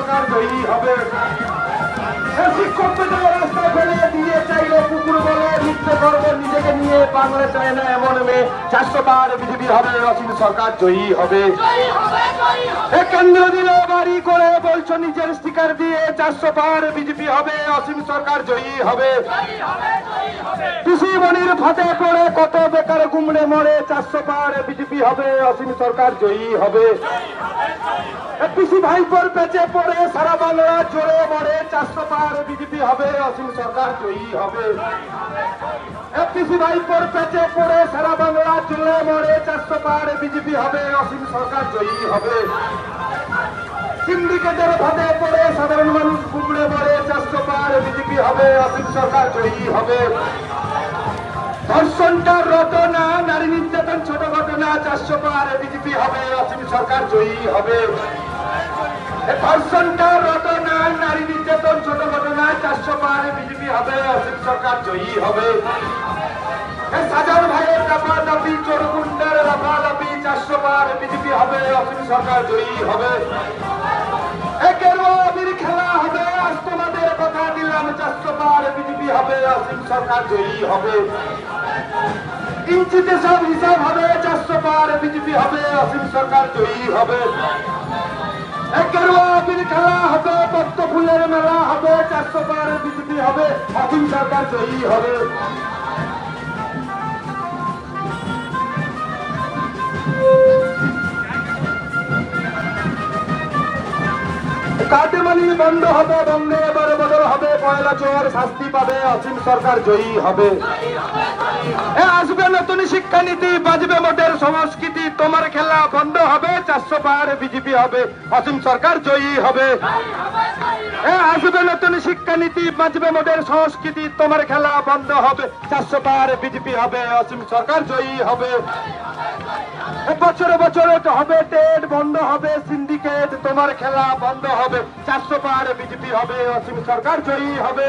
সরকার জয়ী হবে। শিক্ষক পেটে রাস্তায় ফেলে দিয়ে চাইলে কুকুর বলে মিথ্যে করব নিজেকে নিয়ে বাংলা চায় না এমন মেয়ে চারশো বার বিজেপি হবে অসীম সরকার জয়ী হবে। কেন্দ্র দিল বাড়ি করে বলছো নিজের স্টিকার দিয়ে চারশো বার বিজেপি হবে অসীম সরকার জয়ী হবে। ফাঁদে পড়ে কত বেকার গুমড়ে মরে চারশো পার বিজেপি হবে অসীম সরকার জয়ী হবে। পিসি ভাইপোর পেঁচে পড়ে, সারা বাংলা জোরে মরে চারশো পার বিজেপি হবে অসীম সরকার জয়ী হবে। ভাইপোর পেঁচে পড়ে, সারা বাংলা জোরে মরে চারশো পার বিজেপি হবে অসীম সরকার জয়ী হবে। সিন্ডিকেটের ভাবে পড়ে, সাধারণ মানুষ কুমড়ে মরে চারশো পার বিজেপি হবে অসীম সরকার জয়ী হবে। ধর্ষণটার রটনা নারী নির্যাতন ছোট ঘটনা চারশো পার বিজেপি হবে, অসীম সরকার জয়ী হবে। নারী নির্যাতন ছোট ঘটনা চারশো পার বিজেপি হবে, অসীম সরকার জয়ী হবে। সাজার ভাইয়ের চারশো পার বিজেপি হবে, অসীম সরকার জয়ী হবে। খেলা হবে কথা চারশো পার বিজেপি হবে, অসীম সরকার জয়ী হবে। ইঞ্চিতে সব হিসাব হবে, চারশো পার বিজেপি হবে, অসীম সরকার জয়ী হবে। এ গেরুয়া খেলা হবে, পদ্ম ফুলের মেলা হবে, চারশো পার বিজেপি হবে, অসীম সরকার জয়ী হবে। কাটমানি বন্ধ হবে বন্ধে এবারে বদল হবে, পয়লা চোর শাস্তি পাবে, অসীম সরকার জয়ী হবে। আসবে নতুন শিক্ষানীতি, বাজবে মোটের সংস্কৃতি। তোমার খেলা বন্ধ হবে, চারশো পাহাড়ে বিজেপি হবে। অসীম সরকার জয়ী হবে। আসবে নতুন শিক্ষানীতি, বাজবে মোটের সংস্কৃতি। তোমার খেলা বন্ধ হবে, চারশো পাহাড়ে বিজেপি হবে। অসীম সরকার জয়ী হবে। বছরে বছরে হবে, টেট বন্ধ হবে, সিন্ডিকেট, তোমার খেলা বন্ধ হবে। চারশো পাহাড়ে বিজেপি হবে, অসীম সরকার জয়ী হবে।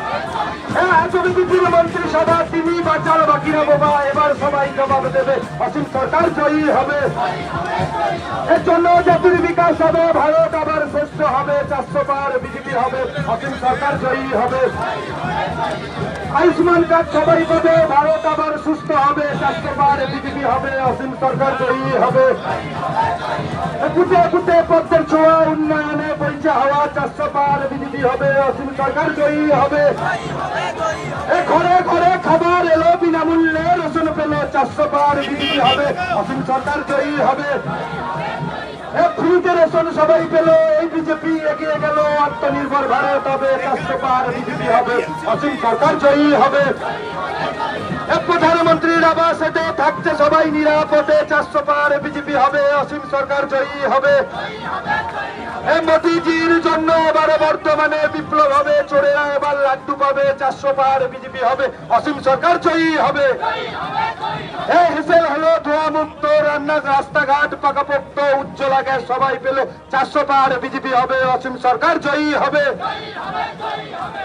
আজবে দিদির মন্ত্রিসভা তিনি বাঁচার বাকিরা বোবা এবার সবাই জবাব দেবে, অসীম সরকার জয়ী হবে। এর জন্য জাতির বিকাশ হবে, ভারত আবার শ্রেষ্ঠ হবে, চারশো পার বিজেপি হবে, অসীম সরকার জয়ী হবে। আয়ুষ্মান কার্ড সবাই পাবে, ভারত আবার সুস্থ হবে পার বিজেপি হবে, অসীম সরকার জয়ী হবে। কুটে কুটে পদ্মের ছোঁয়া, উন্নয়নে বইছে হাওয়া চারশো পার বিজেপি হবে, অসীম সরকার জয়ী হবে। ঘরে ঘরে খাবার এলো, বিনামূল্যে, রসুন পেল, চারশো পার বিজেপি হবে, অসীম সরকার জয়ী হবে। ফ্রিতে রেশন সবাই পেল, এই বিজেপি এগিয়ে গেল, আত্মনির্ভর ভারত হবে চারশো বিজেপি হবে, অসীম সরকার জয়ী হবে। প্রধানমন্ত্রীর আবাসেতে থাকছে সবাই নিরাপদে চারশো পার বিজেপি হবে, অসীম সরকার জয়ী হবে। মোদিজির জন্য এবারে বর্তমানে বিপ্লব হবে, চোরেরা এবার লাড্ডু পাবে চারশো পার বিজেপি হবে, অসীম সরকার জয়ী হবে। এই হিসেল হলো ধোয়া মুক্ত রান্না রাস্তাঘাট, পাকাপোক্ত উজ্জ্বলা গ্যাস সবাই পেল। চারশো পার বিজেপি হবে, অসীম সরকার জয়ী হবে।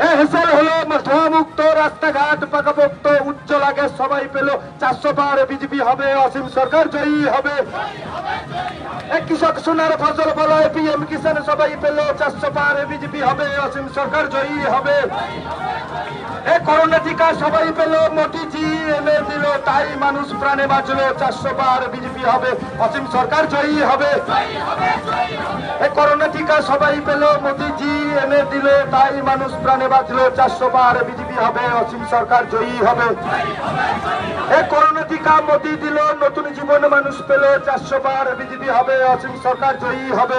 এই হিসেল হলো ধোয়া মুক্ত রাস্তাঘাট, পাকাপোক্ত উজ্জ্বলা গ্যাস সবাই পেল। চারশো পার বিজেপি হবে, অসীম সরকার জয়ী হবে। কৃষক সোনার ফসল ফলায় পিএম কিষান সবাই পেল। চারশো পার বিজেপি হবে, অসীম সরকার জয়ী হবে। করোনা টিকা সবাই পেল মোদিজি এনে দিল। তাই মানুষ প্রাণে বাঁচলো চারশো বার বিজেপি হবে, অসীম সরকার জয়ী হবে। এ করোনা টিকা সবাই পেল মোদিজি এনে দিল। তাই মানুষ প্রাণে বাঁচলো, চারশো বার বিজেপি হবে, অসীম সরকার জয়ী হবে। এ করোনা টিকা মোদি দিল, নতুন জীবন মানুষ পেল, চারশো বার বিজেপি হবে, অসীম সরকার জয়ী হবে।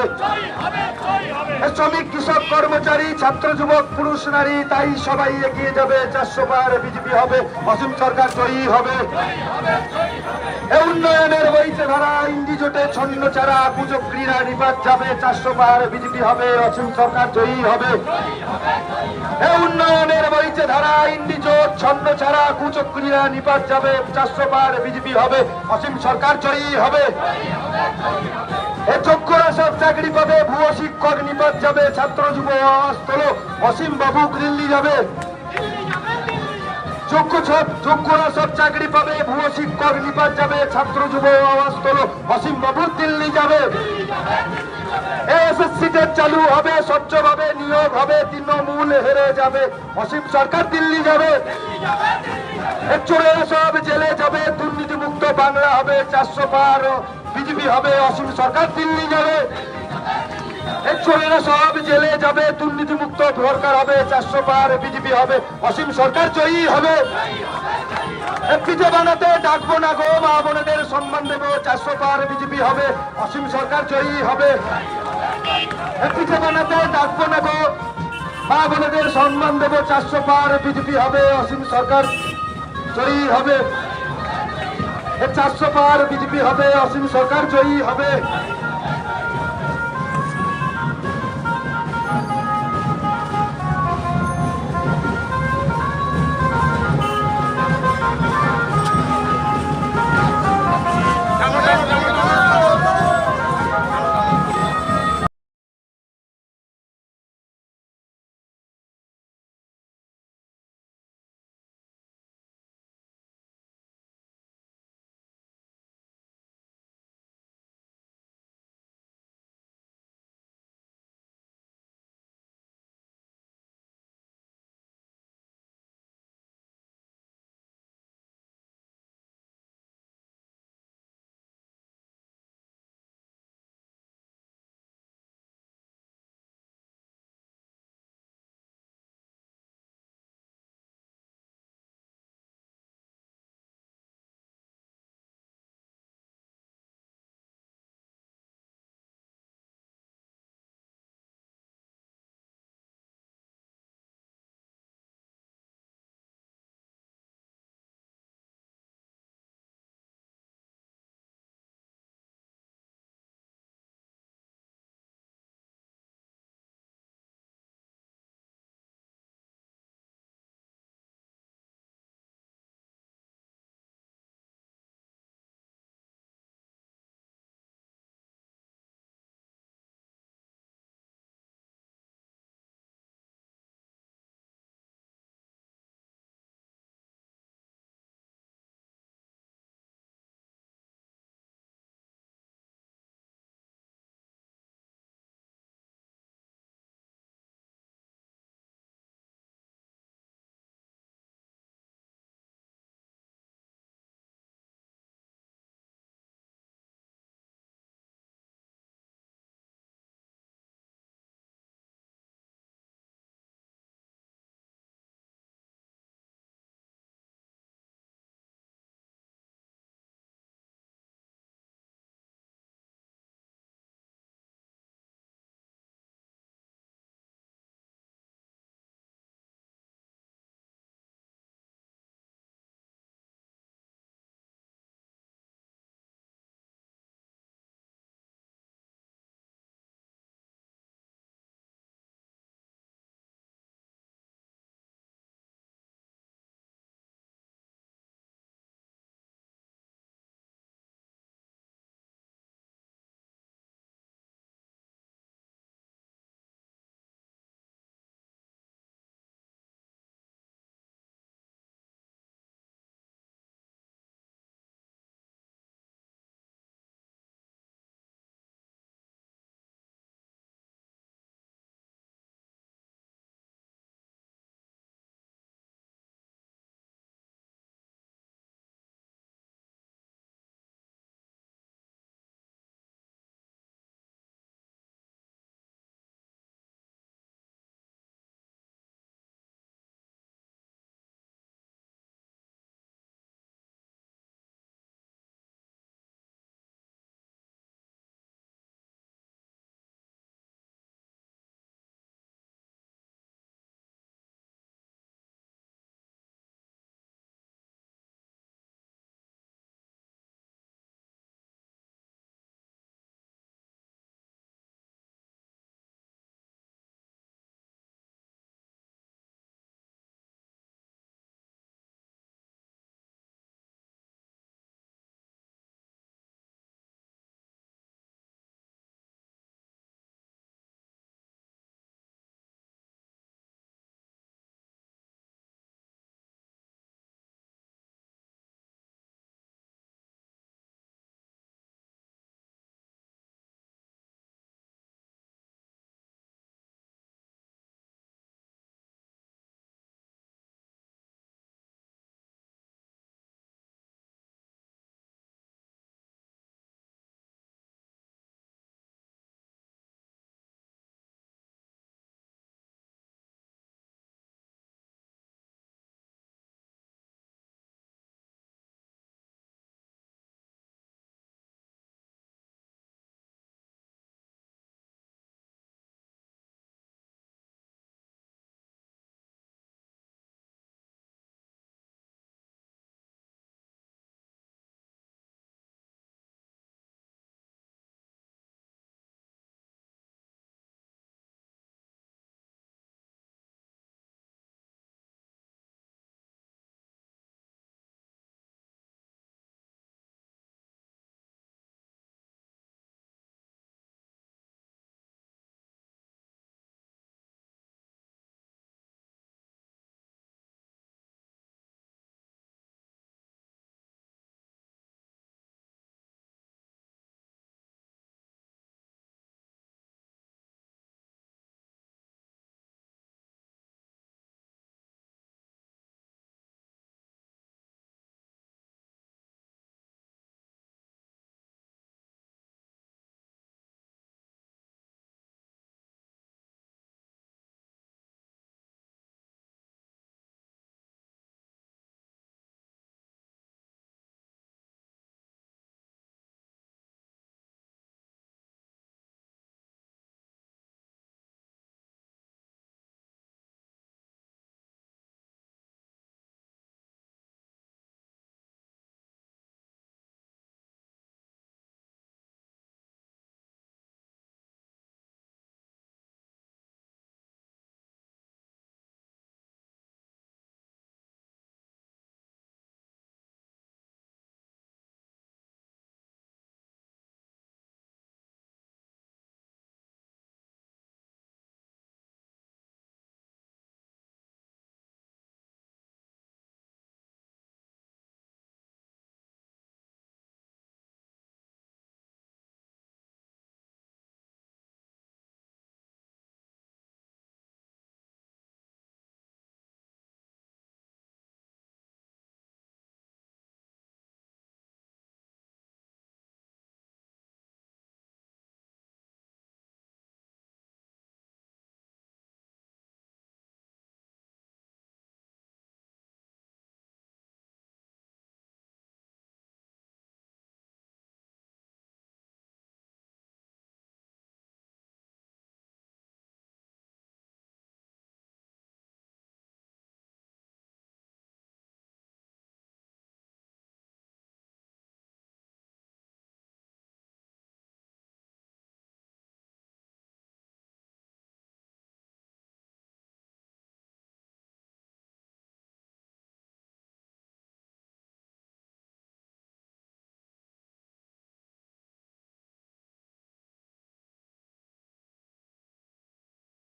শ্রমিক, কৃষক, কর্মচারী, ছাত্র, যুবক, পুরুষ, নারী, তাই সবাই এগিয়ে যাবে, চারশো বার বিজেপি হবে, অসীম সরকার জয়ী হবে। উন্নয়নের বইতে ধারা, ইন্ডি জোটে ছন্ন চারা ক্রীড়া নিপাত যাবে, চারশো বিজেপি হবে অসীম সরকার জয়ী হবে। উন্নয়নের ধারা জোট ছন্ন কুচক্রীরা নিপাত যাবে, চারশো বিজেপি হবে, অসীম সরকার জয়ী হবে। এ যোগ্যরা সব চাকরি পাবে, ভুয়ো শিক্ষক নিপাত যাবে, ছাত্র যুব আওয়াজ তোলো অসীম বাবু দিল্লি যাবে। যোগ্য সব, যোগ্যরা সব চাকরি পাবে। ভুয়ো শিক্ষক নিপাত যাবে, ছাত্র যুব আওয়াজ তোলো অসীম বাবু দিল্লি যাবে। চালু হবে, স্বচ্ছভাবে নিয়োগ হবে, তৃণমূল হেরে যাবে। অসীম সরকার দিল্লি যাবে। চোরেরা সব জেলে যাবে দুর্নীতি মুক্ত বাংলা হবে, চারশো পার বিজেপি হবে, অসীম সরকার দিল্লি যাবে। চোরেরা সব জেলে যাবে দুর্নীতি মুক্ত সরকার হবে, চারশো পার বিজেপি হবে, অসীম সরকার জয়ী হবে। পিঠে বানাতে ডাকবো না গো, মা বোনেদের সম্মান দেবো, চারশো পার বিজেপি হবে, অসীম সরকার জয়ী হবে। পিঠে বানাতে ডাকবো না গো, মা বোনেদের সম্মান দেবো, চারশো পার বিজেপি হবে, অসীম সরকার জয়ী হবে। চারশো পার বিজেপি হবে, অসীম সরকার জয়ী হবে।